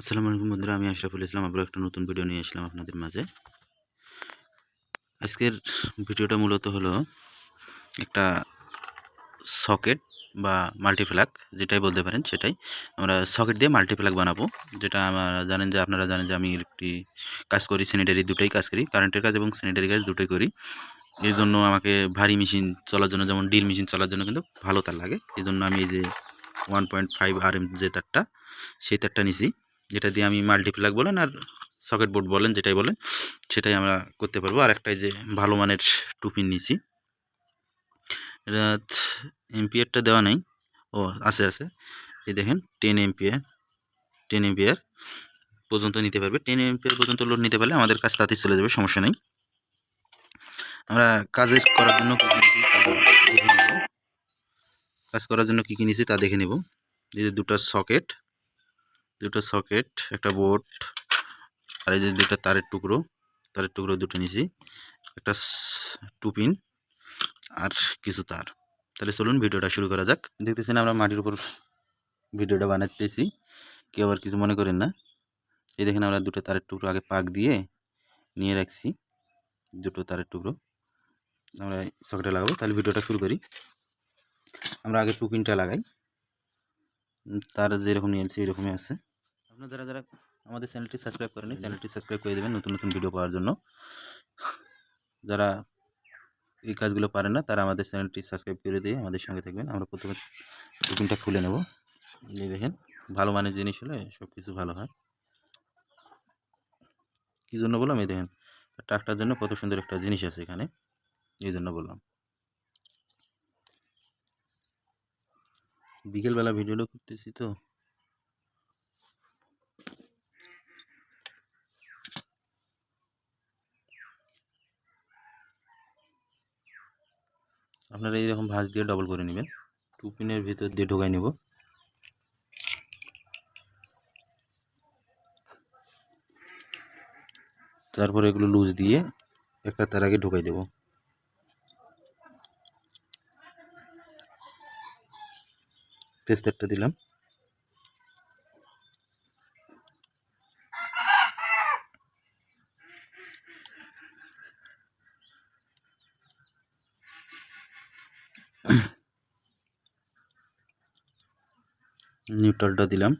আসসালামু আলাইকুম বন্ধুরা, আমি আশরাফুল ইসলাম। আবার একটা নতুন ভিডিও নিয়ে আসলাম আপনাদের মাঝে। আজকের ভিডিওটা মূলত হলো একটা সকেট বা মাল্টিপ্লাগ, যেটাই বলতে পারেন সেটাই। আমরা সকেট দিয়ে মাল্টিপ্লাগ বানাবো, যেটা আমরা জানেন যে আপনারা জানেন যে আমি একটি কাজ করি স্যানিটারি দুটোই কাজ করি কারেন্টের কাজ এবং স্যানিটারি কাজ দুটোই করি। এই জন্য আমাকে ভারী মেশিন চলার জন্য, যেমন ডিল মেশিন চলার জন্য কিন্তু ভালো তার লাগে। এই জন্য আমি এই যে one point five R M যে তারটা, সেই তারটা নিছি। যেটা দিয়ে আমি মাল্টিপ্লাগ বলেন আর সকেট বোর্ড বলেন, যেটাই বলেন, সেটাই আমরা করতে পারব। আর একটাই যে ভালো মানের টুপিন নিছি, এটা এমপিয়ারটা দেওয়া নেই। ও, আছে আছে। এই দেখেন টেন এমপিয়ার টেন এমপিয়ার পর্যন্ত নিতে পারবে। টেন এমপিয়ার পর্যন্ত লোড নিতে পারলে আমাদের কাজ তাতে চলে যাবে, সমস্যা নেই। আমরা কাজ করার জন্য কাজ করার জন্য কী কী নিছি তা দেখে নেব। এই যে দুটো সকেট দুটো সকেট একটা বোর্ড আর এই যে দুটো তারের টুকরো তারের টুকরো দুটো নিছি একটা টুপিন আর কিছু তার। তাহলে চলুন ভিডিওটা শুরু করা যাক। দেখতেছেন আমরা মাটির উপর ভিডিওটা বানাতেছি কেউ আবার কিছু মনে করেন না। এই দেখেন আমরা দুটো তারের টুকরো আগে পাক দিয়ে নিয়ে রাখছি, দুটো তারের টুকরো। আমরা সকেটে লাগাবো, তাহলে ভিডিওটা শুরু করি। আমরা আগে টুপিনটা লাগাই। তার যেরকম নিয়েছি এরকমই আছে। আপনারা যারা যারা আমাদের চ্যানেলটি সাবস্ক্রাইব করেনি চ্যানেলটি সাবস্ক্রাইব করে দেবেন নতুন নতুন ভিডিও পাওয়ার জন্য। যারা এই কাজগুলো পারেন না, তারা আমাদের চ্যানেলটি সাবস্ক্রাইব করে দিয়ে আমাদের সঙ্গে থাকবেন। আমরা প্রথমে টুকিনটা খুলে নেব। এই দেখেন, ভালো মানের জিনিস হলে সব কিছু ভালো হয়। কী জন্য বললাম? এই দেখেন, ট্রাকটার জন্য কত সুন্দর একটা জিনিস আছে এখানে। এই জন্য বললাম। বিকেলবেলা ভিডিওটা করতেছি তো। আপনারা এইরকম ভাঁজ দিয়ে ডবল করে নেবেন। টু পিনের ভিতর দিয়ে ঢোকাই নেব। তারপর এগুলো লুজ দিয়ে একটা তার আগে ঢোকাই দেব। পেস্তারটা দিলাম। নিউট্রালটা দিলাম।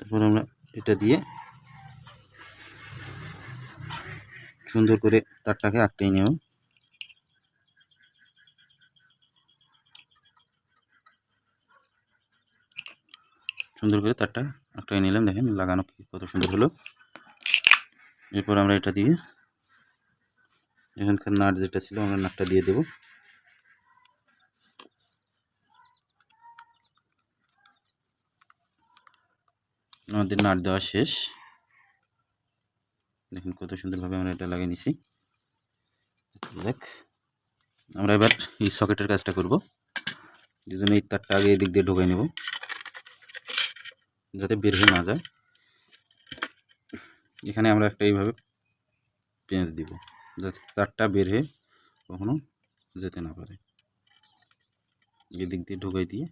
তারপর আমরা এটা দিয়ে সুন্দর করে তারটাকে আটকেই নেব। সুন্দর করে তারটা আটকাই নিলাম, দেখেন লাগানো কত সুন্দর হলো। এরপর আমরা এটা দিয়ে এখানকার নাট যেটা ছিল, আমরা নাটটা দিয়ে দেব। আমাদের নাট দেওয়া শেষ। দেখুন কত সুন্দরভাবে আমরা এটা লাগিয়ে নিছি। দেখ, আমরা এবার এই সকেটের কাজটা করব। এই জন্য এই তারটা আগে এদিক দিয়ে ঢোকাই নেব। যাতে বের হয়ে না যায়। এখানে আমরা একটা এইভাবে পেঁচ দিব, যাতে তারটা বের হয়ে কখনো যেতে না পারে। এদিক দিয়ে ঢুকাই দিয়ে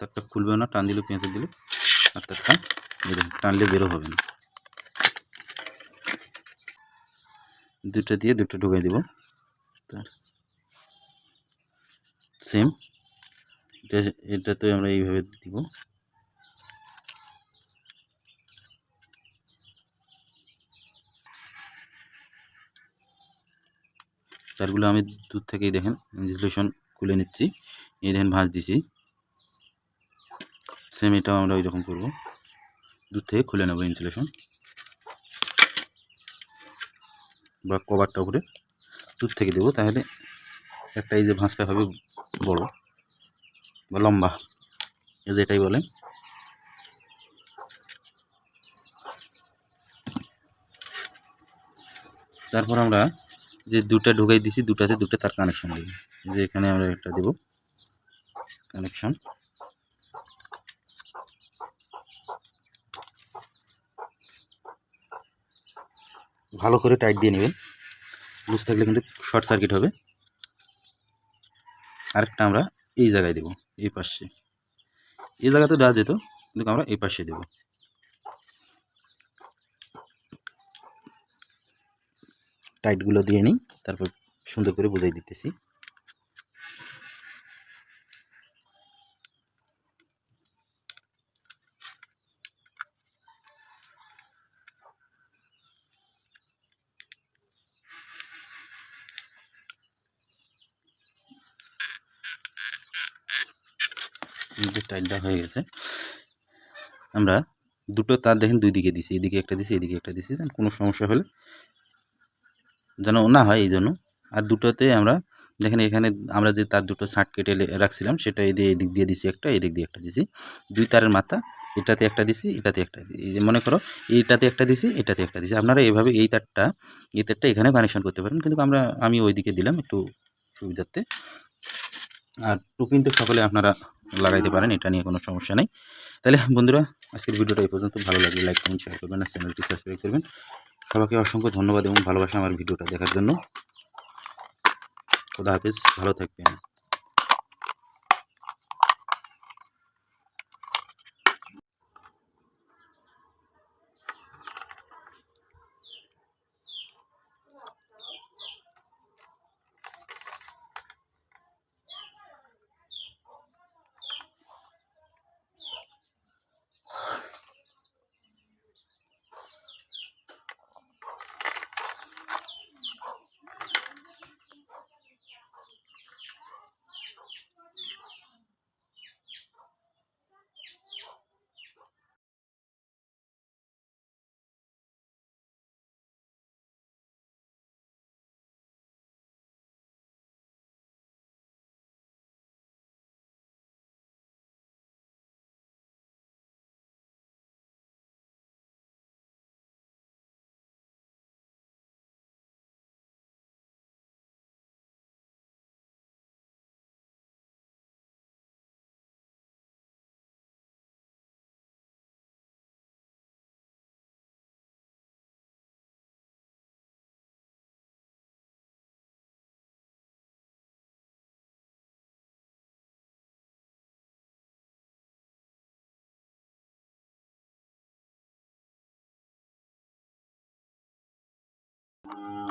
তারটা খুলবে না, টান দিলে পেঁচে দিলে আর তারটা টানলে বেরো হবে না। দুটো দিয়ে দুটো ঢুকাই দিব। তার সেম এটা এটাতে আমরা এইভাবে দিব। তারগুলো আমি দূর থেকেই দেখেন ইনস্টলেশন খুলে নিচ্ছি। এই দেখেন, ভাঁজ দিছি। সেম এটাও আমরা ওই রকম করব। দূর থেকে খুলে নেব ইনসুলেশন বা কভারটা উপরে। দূর থেকে দেবো, তাহলে একটা এই যে ভাঁজটা হবে বড় বা লম্বা, এই যে এটাই বলে। তারপর আমরা যে দুটা ঢুকাই দিছি দুটাতে দুটা তার কানেকশন দেব। যে এখানে আমরা একটা দেব কানেকশন ভালো করে টাইট দিয়ে নেবেন। লুজ থাকলে কিন্তু শর্ট সার্কিট হবে। আরেকটা আমরা এই জায়গায় দেব, এই পাশে। এই জায়গাতে দেওয়া যেত কিন্তু আমরা এই পাশে দেব। টাইটগুলো দিয়ে নিই, তারপর সুন্দর করে বুঝাই দিতেছি। যে টাইটটা হয়ে গেছে। আমরা দুটো তার দেখেন দুই দিকে দিছি, এদিকে একটা দিছি, এদিকে একটা দিছি যেন কোনো সমস্যা হলে যেন না হয় এই জন্য। আর দুটোতে আমরা দেখেন এখানে আমরা যে তার দুটো শার্ট কেটে রাখছিলাম, সেটা এই দিয়ে এদিক দিয়ে দিছি একটা, এদিক দিয়ে একটা দিছি। দুই তারের মাথা, এটাতে একটা দিছি, এটাতে একটা যে মনে করো, এইটাতে একটা দিছি, এটাতে একটা দিছি। আপনারা এইভাবে এই তারটা এই তারটা এখানে কানেকশন করতে পারেন, কিন্তু আমরা, আমি ওইদিকে দিলাম একটু সুবিধার্থে। আর টু কিন্তু সকলে আপনারা লাগাইতে পারেন, এটা নিয়ে কোনো সমস্যা নেই। তাহলে বন্ধুরা, আজকের ভিডিওটা এই পর্যন্ত। ভালো লাগলে লাইক কমেন্ট শেয়ার করবেন আর চ্যানেলটি সাবস্ক্রাইব করবেন। সবাইকে অসংখ্য ধন্যবাদ এবং ভালোবাসা আমার ভিডিওটা দেখার জন্য। খোদা হাফিজ, ভালো থাকবেন। Um...